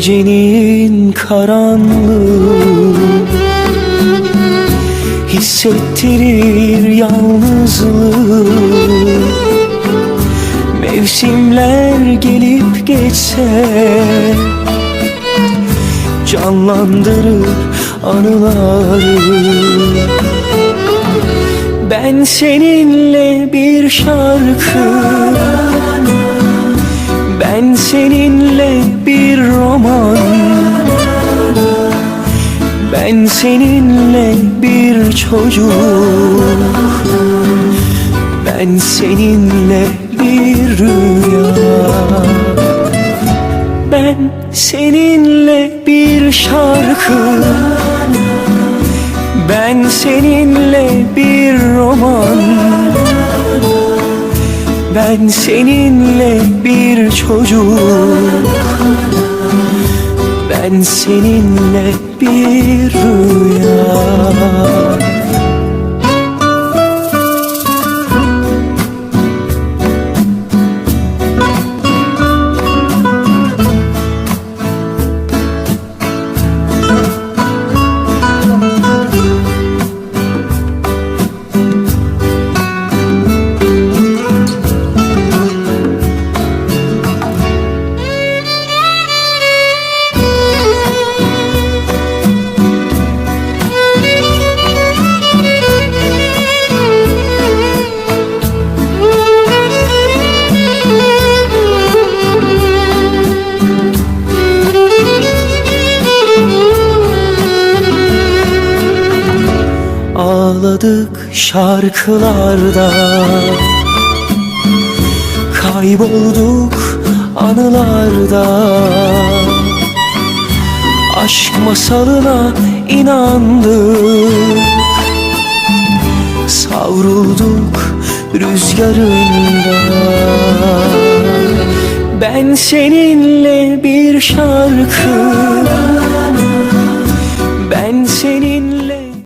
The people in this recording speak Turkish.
Gecenin karanlığı Hissettirir yalnızlığı. Mevsimler gelip geçse Canlandırır anıları. Ben seninle bir şarkı Ben seninle Ben seninle bir çocuk. Ben seninle bir rüya. Ben seninle bir şarkı. Ben seninle bir roman. Ben seninle bir çocuk Ben seninle bir rüya Ağladık şarkılarda. Kaybolduk anılarda. Aşk masalına inandık. Savrulduk rüzgarında Ben seninle bir şarkı